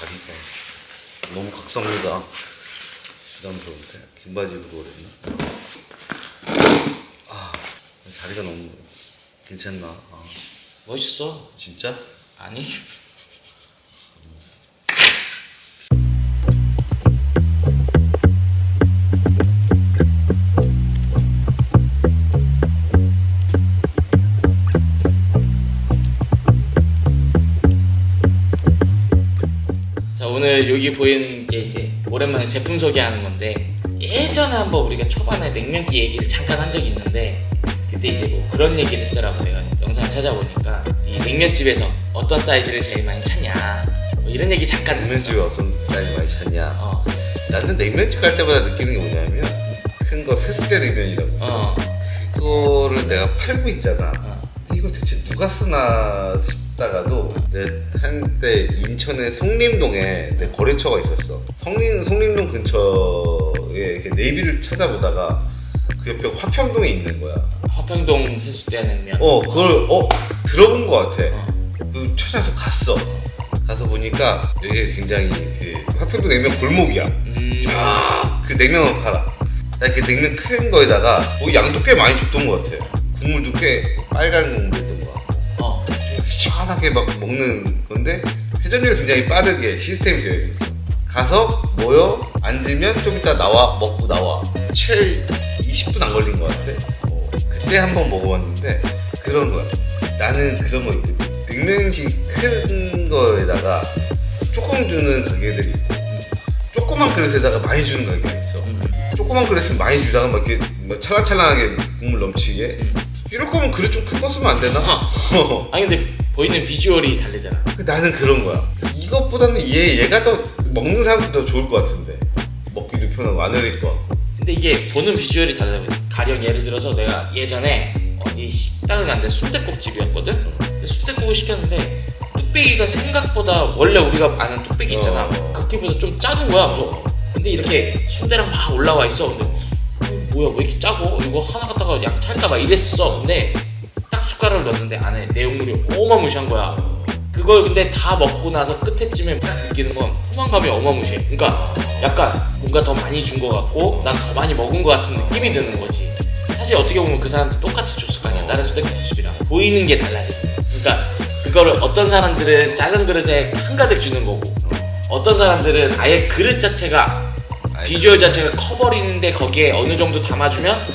다리가 너무 각성미가 부담스러운데 긴 바지 입고 그랬나? 아 다리가 너무 괜찮나? 아, 멋있어. 진짜? 아니? 오늘 여기 보이는 게 이제 오랜만에 제품 소개하는 건데 예전에 한번 우리가 초반에 냉면기 얘기를 잠깐 한 적이 있는데 그때 이제 뭐 그런 얘기를 했더라고 내가 영상 찾아보니까 이 냉면집에서 어떤 사이즈를 제일 많이 찾냐 뭐 이런 얘기 잠깐 했었어 냉면집에 어떤 사이즈 많이 찾냐? 어, 나는 냉면집 갈 때마다 느끼는 게 뭐냐면 큰거 세수대 냉면이라고. 어, 그거를 내가 팔고 있잖아. 어. 근데 이거 대체 누가 쓰나 싶 다가도 내 한때 인천의 성림동에 내 거래처가 있었어. 성림 성림동 근처에 이렇게 네이비를 찾아보다가 그 옆에 화평동에 있는 거야. 화평동 세수대 냉면 어 그걸 어 들어본 것 같아. 어. 그 찾아서 갔어. 가서 보니까 여기 굉장히 그 화평동 냉면 골목이야. 음, 쫙그 냉면을 팔아. 나 이렇게 냉면 큰 거에다가 뭐 양도 꽤 많이 줬던 것 같아. 국물도 꽤 빨간 국물이었던 이렇게 시원하게 막 먹는 건데 회전율이 굉장히 빠르게 시스템이 되어 있었어. 가서 모여 앉으면 좀 이따 나와 먹고 나와. 채 20분 안 걸린 것 같아. 어, 그때 한번 먹어봤는데 그런 거야. 나는 그런 거 있거든. 냉면식 큰 거에다가 조금 주는 가게들이 있고 조그만 그릇에다가 많이 주는 가게가 있어. 음, 조그만 그릇은 많이 주다가 막 이렇게 막 찰랑찰랑하게 국물 넘치게 이럴 거면 그릇 좀 큰 거 쓰면 안 되나? 아니 근데 보이는 비주얼이 다르잖아. 나는 그런 거야. 이것보다는 얘, 얘가 더 먹는 사람도 더 좋을 것 같은데. 먹기도 편하고 안 흘릴 것 같고 근데 이게 보는 비주얼이 다르다 가령 예를 들어서 내가 예전에 어디 식당을 갔는데 순대국집이었거든? 근데 순대국을 시켰는데 뚝배기가 생각보다 원래 우리가 아는 뚝배기 있잖아. 어. 그기보다 좀 작은 거야 그래서 근데 이렇게 순대랑 막 올라와 있어. 근데 어, 뭐야 왜 이렇게 작어 이거 하나 갖다가 양 찰까 봐 이랬어. 근데 딱 숟가락을 넣었는데 안에 내용물이 어마무시한 거야. 그걸 근데 다 먹고 나서 끝에쯤에 딱 느끼는 건 포만감이 어마무시해. 그러니까 약간 뭔가 더 많이 준 것 같고 난 더 많이 먹은 것 같은 느낌이 드는 거지. 사실 어떻게 보면 그 사람도 똑같이 줬을 거 아니야. 다른 수대국집이랑. 보이는 게 달라져. 그러니까 그거를 어떤 사람들은 작은 그릇에 한가득 주는 거고 어떤 사람들은 아예 그릇 자체가 비주얼 자체가 커버리는데 거기에 어느 정도 담아주면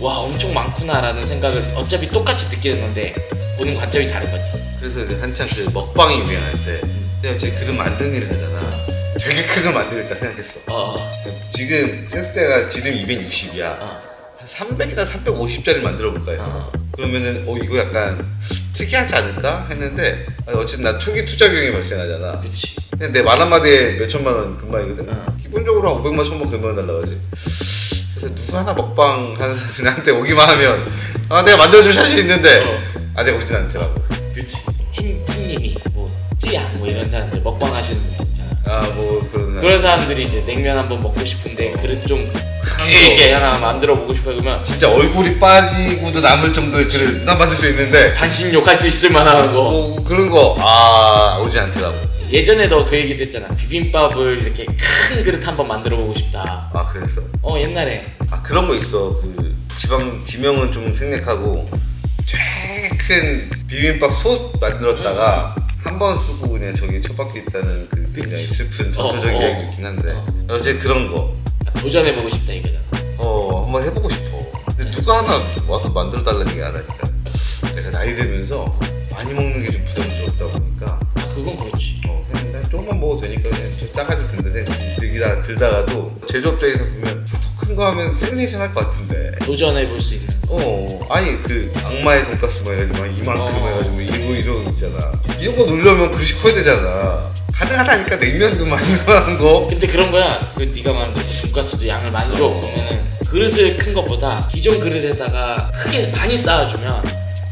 와 엄청 많구나라는 생각을 어차피 똑같이 느끼는 건데 보는 관점이 다른 거지 그래서 이제 한창 그 먹방이 유행할 때 내가 제 그릇 만드는 일을 하잖아 되게 큰 걸 만들겠다 생각했어 어, 어, 지금 센스대가 지름 260이야 어. 한 300이나 350짜리 만들어 볼까 했어. 어. 그러면은 어 이거 약간 특이하지 않을까 했는데 아니, 어쨌든 난 초기 투자 비용이 발생하잖아. 그치 근데 내만 한마디에 몇 천만 원 금방이거든. 어. 기본적으로 한 500만 천만 금방 달라고 하지. 그래서 누구 하나 먹방 하는 사람한테 오기만 하면 아 내가 만들어줄 자신 있는데 어. 아직 오진 않더라고. 그치 행, 행님이 뭐 찌양 뭐 이런 사람들 먹방 하시는 분들 있잖아 아 뭐 그런. 그런 사람들이 이제 냉면 한번 먹고 싶은데 어. 그릇 좀큰 크게 거. 하나 만들어 보고 싶어 그러면 진짜 얼굴이 빠지고도 남을 정도의 그릇 난 만들 수 있는데 반신 욕할 수 있을 만한 거 뭐 그런 거 아 오지 않더라고. 예전에도 그 얘기도 했잖아. 비빔밥을 이렇게 큰 그릇 한번 만들어 보고 싶다. 아 그랬어? 어 옛날에. 아 그런 거 있어. 그 지방 지명은 좀 생략하고 되게 큰 비빔밥 솥 만들었다가 한 번 쓰고 그냥 저기 처박혀 있다는 그 굉장히 슬픈 전설적인 어, 어, 이야기도 있긴 한데. 어. 어제 그런 거. 도전해 보고 싶다 이거잖아. 어 한번 해보고 싶어. 근데 누가 하나 와서 만들어 달라는 게 아니니까 내가 나이 들면서 많이 먹는 게 좀 부담스럽다 보 제조업자에서 보면 더 큰 거 하면 센세이션 할 것 같은데. 도전해 볼 수 있는. 어 아니 그 악마의 돈가스 뭐 해가지고 막 이만큼 어. 해가지고 이거 이러고 있잖아. 이런 거 누르려면 그릇이 커야 되잖아. 가능하다니까 냉면도 많이 만한 거. 근데 그런 거야. 그 네가 말한 대로 돈가스도 양을 많이 줘 그러면은 그릇을 큰 것보다 기존 그릇에다가 크게 많이 쌓아주면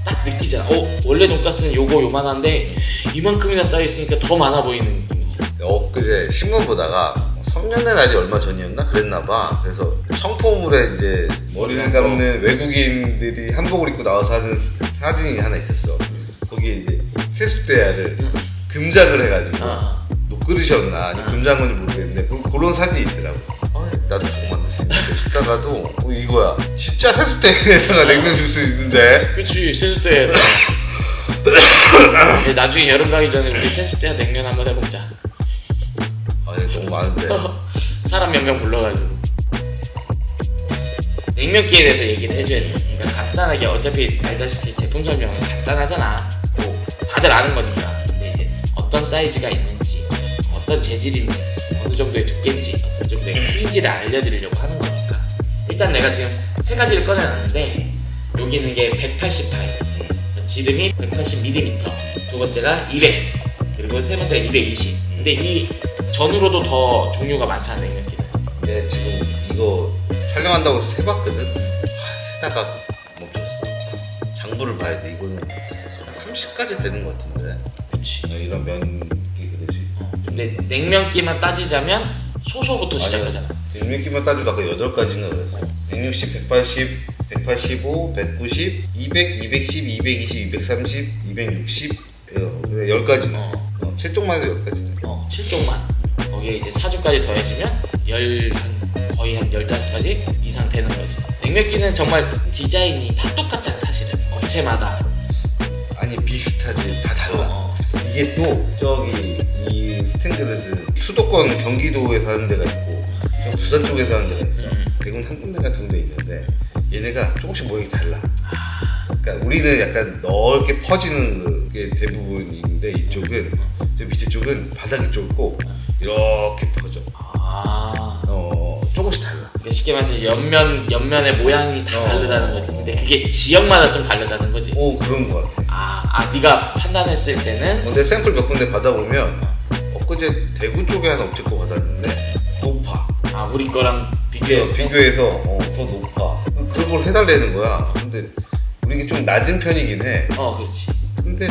딱 느끼잖아. 어 원래 돈가스는 요거 요만한데 이만큼이나 쌓여 있으니까 더 많아 보이는 느낌이지 엊그제 신문 보다가 성년의 날이 얼마 전이었나? 그랬나 봐. 그래서 청포물에 이제 머리를 감는 외국인들이 한복을 입고 나와서 하는 사- 사진이 하나 있었어. 거기에 이제 세숫대야를 금장을 해가지고 아, 밥그릇이었나? 아니 아. 금장건지 모르겠는데 그, 그런 사진이 있더라고. 아 나도 저거 만들 수 있는데 싶다가도 어, 이거야. 진짜 세수대에다가 냉면 줄 수 있는데. 그치 세숫대 예, 나중에 여름 가기 전에 우리 세숫대 냉면 한번 해먹자. 아니 너무 많은데. 사람 몇 명 불러가지고. 냉면기에 대해서 얘기를 해줘야 돼 그러니까 간단하게 어차피 알다시피 제품 설명은 간단하잖아. 뭐 다들 아는 거니까. 근데 이제 어떤 사이즈가 있는지 어떤 재질인지 어느 정도의 두께인지 어느 정도의 크기인지를 알려드리려고 하는 거니까. 일단 내가 지금 세 가지를 꺼내놨는데 여기 있는 게 180 타입 지름이 180mm 두 번째가 200 그리고 세 번째가 220 근데 이 전후로도 더 종류가 많잖아 냉면기는. 얘 지금 이거 촬영한다고 세봤거든? 아, 세다가 멈췄어. 장부를 봐야 돼. 이거는 한 30까지 되는 것 같은데. 그치 야, 이런 면기 그러지? 근데 냉면기만 따지자면 소소부터 시작하잖아. 냉면기만 아까 8가지인가 그랬어 냉면씨 180, 185, 190, 200, 210, 220, 230, 260 어, 10가지 어. 어, 7쪽만 해도 10가지네. 어, 7종만 거기에 이제 사주까지 더해주면 열, 한, 거의 한 15가지 이상 되는 거지. 냉면기는 정말 디자인이 다 똑같잖아 사실은. 업체마다. 아니 비슷하지. 다 달라. 어, 어. 이게 또 저기 이 스탠드렛은 수도권 경기도에서 하는 데가 있고 저 부산 쪽에서 하는 데가 있어. 음. 대구는 한 군데가 두 군데 있는데 얘네가 조금씩 모양이 달라. 그러니까 우리는 약간 넓게 퍼지는 게 대부분인데 이쪽은 저 밑에 쪽은 바닥이 좁고 이렇게 퍼져 아. 어 조금씩 달라. 그러니까 쉽게 말해서 옆면, 옆면의 모양이 다 어. 다르다는 거지. 근데 그게 지역마다 좀 다르다는 거지. 오 그런 거 같아. 아, 아 네가 판단했을 때는? 근데 샘플 몇 군데 받아보면 엊그제 대구 쪽에 한 업체 거 받았는데 높아. 아 우리 거랑 비교했을 때 비교해서 어, 더 높아. 그런 걸 해달라는 거야. 근데 우리 이게 좀 낮은 편이긴 해. 어 그렇지. 근데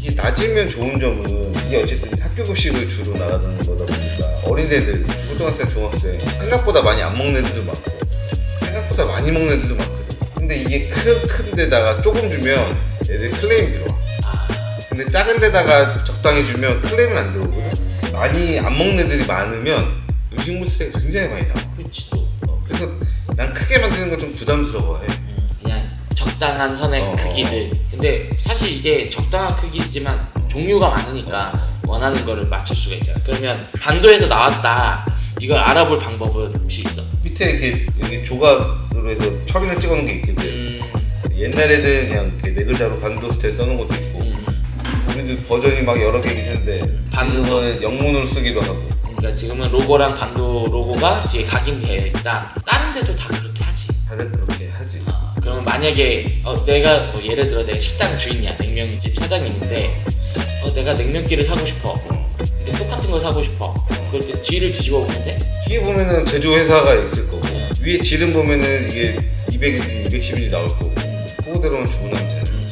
이게 낮으면 좋은 점은 이게 어쨌든 학교 급식을 주로 나가는 거다 보니까 어린애들, 초등학생, 중학생 생각보다 많이 안 먹는 애들도 많고 생각보다 많이 먹는 애들도 많거든. 근데 이게 큰, 큰 데다가 조금 주면 애들 클레임이 들어와. 아 근데 작은 데다가 적당히 주면 클레임은 안 들어오거든. 많이 안 먹는 애들이 많으면 음식물 쓰레기가 굉장히 많이 나와. 그렇지 또 어, 그래서 난 크게 만드는 건 좀 부담스러워해. 적당한 선의 어. 크기들 근데 사실 이게 적당한 크기지만 종류가 많으니까 원하는 거를 맞출 수가 있잖아 그러면 반도에서 나왔다 이걸 알아볼 방법은 혹시 있어? 밑에 이렇게 여기 조각으로 해서 처리를 찍어놓은 게 있거든. 음, 옛날에는 그냥 이렇게 네 글자로 반도 스타일 써놓은 것도 있고, 음, 우리도 버전이 막 여러 개긴 한데 반도. 지금은 영문으로 쓰기도 하고. 그러니까 지금은 로고랑 반도 로고가 뒤에 각인되어 있다 다른 데도 다 그렇게 하지 다들 그렇게 하지. 어, 그러면 만약에 어, 내가 뭐 예를 들어 내가 식당 주인이야. 냉면집 사장님인데 어, 내가 냉면기를 사고 싶어. 근데 똑같은 거 사고 싶어. 그럴 때 뒤를 뒤집어 보면 돼? 뒤에 보면은 제조 회사가 있을 거고, 위에 지름 보면은 이게 200인지 210인지 나올 거고, 그거대로만 주문하면 되는 거지.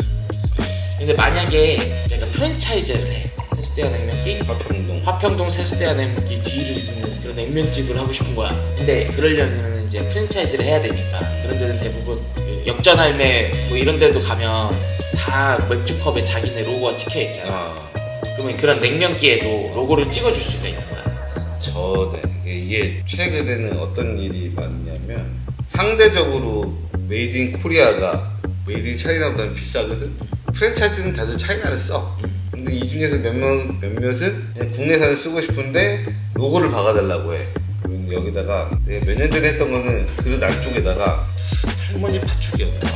근데 만약에 내가 프랜차이즈를 해. 세수대야 냉면기? 화평동. 화평동 세수대야 냉면기 뒤를 잇는 그런 냉면집을 하고 싶은 거야. 근데 그러려면 이제 프랜차이즈를 해야 되니까. 그런 데는 대부분 그 역전 할매 뭐 이런 데도 가면 다 맥주컵에 자기네 로고가 찍혀 있잖아 아, 그러면 그런 냉면기에도 로고를 찍어줄 수가 있는 거야 저네. 이게 최근에는 어떤 일이 많냐면, 상대적으로 메이드 인 코리아가 메이드 인 차이나보다는 비싸거든? 프랜차이즈는 다들 차이나를 써. 음. 근데 이 중에서 몇몇, 몇몇은 그냥 국내산을 쓰고 싶은데 로고를 박아달라고 해. 그러면 여기다가 내가 몇 년 전에 했던 거는 그릇 안쪽에다가 할머니 팥죽이었다.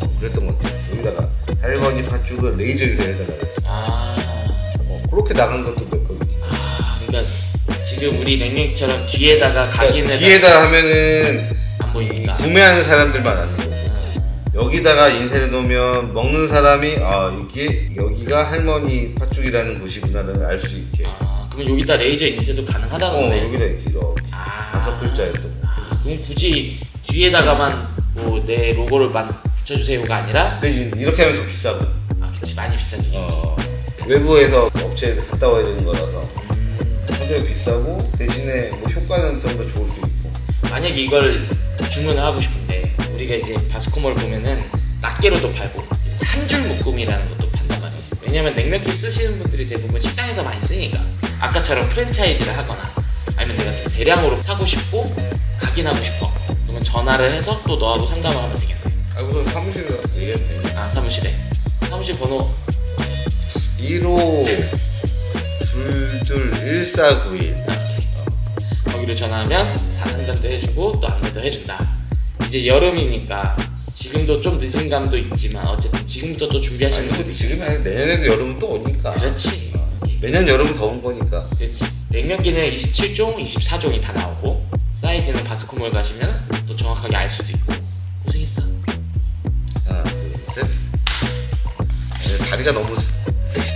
어, 그랬던 것 같아. 여기다가 할머니 팥죽을 레이저에서 해달라고 했어. 아, 어, 그렇게 나간 것도 몇 번 있긴 해. 아 그러니까 지금 우리 냉면기처럼 뒤에다가 각인을 그러니까 뒤에다 하면은 안 이 보이니까 구매하는 사람들만 아는 거고. 음. 여기다가 인쇄를 놓으면 먹는 사람이 아 이게 여기가 할머니 팥죽이라는 곳이구나를 알 수 있게. 아 그럼 여기다 레이저 인쇄도 가능하다는 어 거네 여기다 이렇게 이렇게 아. 다섯 글자였던 거. 그럼 굳이 뒤에다가만 뭐 내 로고를만 붙여주세요가 아니라 근데 이렇게 하면 더 비싸고. 아 그치. 많이 비싸지. 어 외부에서 업체에 갔다 와야 되는 거라서. 음, 상대가 비싸고 대신에 뭐 효과는 좀 더 좋을 수 있고. 만약에 이걸 주문을 하고 싶은데 우리가 이제 바스코몰 보면은 낱개로도 팔고 한 줄 묶음이라는 것도 판단 말이지 왜냐면 냉면기 쓰시는 분들이 대부분 식당에서 많이 쓰니까. 아까처럼 프랜차이즈를 하거나 아니면 내가 좀 대량으로 사고 싶고 각인하고 싶어 그러면 전화를 해서 또 너하고 상담을 하면 되겠네. 아 우선 사무실에 가서 얘기하면 돼아 사무실에. 사무실 번호. 1호 둘둘 1491 이렇게 거기로 전화하면 다 상담도 해주고 또 안내도 해준다. 이제 여름이니까 지금도 좀 늦은 감도 있지만 어쨌든 지금부터 또 준비하시는 아니 분들이 지금이 아니라 내년에도 여름은 또 오니까. 그렇지. 매년 여름은 더운 거니까. 그렇지. 냉면기는 27종, 24종이 다 나오고 사이즈는 바스코몰 가시면 또 정확하게 알 수도 있고. 고생했어. 하나 둘셋. 다리가 너무 섹시